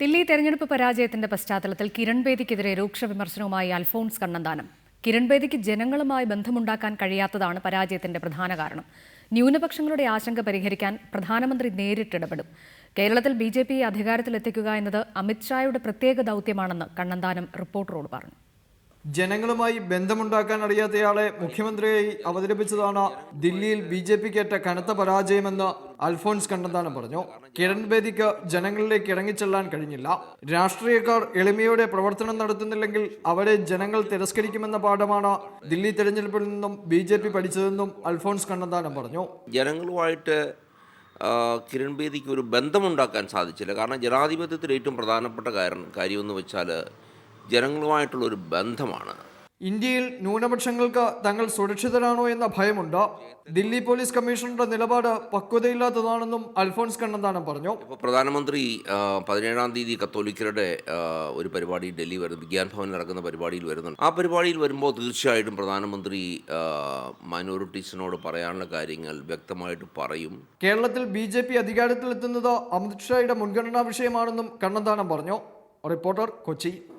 ദില്ലി തെരഞ്ഞെടുപ്പ് പരാജയത്തിന്റെ പശ്ചാത്തലത്തിൽ കിരൺ ബേദിക്കെതിരെ രൂക്ഷ വിമർശനവുമായി അൽഫോൺസ് കണ്ണന്താനം. കിരൺ ബേദിക്ക് ജനങ്ങളുമായി ബന്ധമുണ്ടാക്കാൻ കഴിയാത്തതാണ് പരാജയത്തിന്റെ പ്രധാന കാരണം. ന്യൂനപക്ഷങ്ങളുടെ ആശങ്ക പരിഹരിക്കാൻ പ്രധാനമന്ത്രി നേരിട്ടിടപെടും. കേരളത്തിൽ ബി ജെ പിയെ അധികാരത്തിലെത്തിക്കുക എന്നത് അമിത്ഷായുടെ പ്രത്യേക ദൗത്യമാണെന്ന് കണ്ണന്താനം റിപ്പോർട്ടറോട് പറഞ്ഞു. ജനങ്ങളുമായി ബന്ധമുണ്ടാക്കാൻ അറിയാത്തയാളെ മുഖ്യമന്ത്രിയായി അവതരിപ്പിച്ചതാണ് ദില്ലിയിൽ ബി ജെ പിക്കേറ്റ കനത്ത പരാജയമെന്ന് അൽഫോൺസ് കണ്ണന്താനം പറഞ്ഞു. കിരൺ ബേദിക്ക് ജനങ്ങളിലേക്ക് ഇറങ്ങിച്ചെല്ലാൻ കഴിഞ്ഞില്ല. രാഷ്ട്രീയക്കാർ എളിമയോടെ പ്രവർത്തനം നടത്തുന്നില്ലെങ്കിൽ അവരെ ജനങ്ങൾ തിരസ്കരിക്കുമെന്ന പാഠമാണ് ദില്ലി തെരഞ്ഞെടുപ്പിൽ നിന്നും ബി ജെ പി പഠിച്ചതെന്നും അൽഫോൺസ് കണ്ണന്താനം പറഞ്ഞു. ജനങ്ങളുമായിട്ട് കിരൺ ബേദിക്ക് ഒരു ബന്ധമുണ്ടാക്കാൻ സാധിച്ചില്ല. കാരണം ജനാധിപത്യത്തിൽ ഏറ്റവും പ്രധാനപ്പെട്ട കാര്യം കാര്യമെന്ന് വെച്ചാൽ ജനങ്ങളുമായിട്ടുള്ള ഒരു ബന്ധമാണ്. ഇന്ത്യയിൽ ന്യൂനപക്ഷങ്ങൾക്ക് തങ്ങൾ സുരക്ഷിതരാണോ എന്ന ഭയമുണ്ട്. ദില്ലി പോലീസ് കമ്മീഷണറുടെ നിലപാട് പക്വതയില്ലാത്തതാണെന്നും അൽഫോൺസ് കണ്ണന്താനം പറഞ്ഞു. ഇപ്പോൾ പ്രധാനമന്ത്രി പതിനേഴാം തീയതി കത്തോലിക്കരുടെ ഒരു പരിപാടി ഡൽഹി വരുന്നു വിജ്ഞാൻ ഭവനിൽ നടക്കുന്ന പരിപാടിയിൽ വരുന്നുണ്ട്. ആ പരിപാടിയിൽ വരുമ്പോൾ തീർച്ചയായിട്ടും പ്രധാനമന്ത്രി മൈനോറിറ്റീസിനോട് പറയാനുള്ള കാര്യങ്ങൾ വ്യക്തമായിട്ട് പറയും. കേരളത്തിൽ ബി ജെ പി അധികാരത്തിലെത്തുന്നത് അമിത്ഷായുടെ മുൻഗണനാ വിഷയമാണെന്നും കണ്ണന്താനം പറഞ്ഞു. റിപ്പോർട്ടർ കൊച്ചി.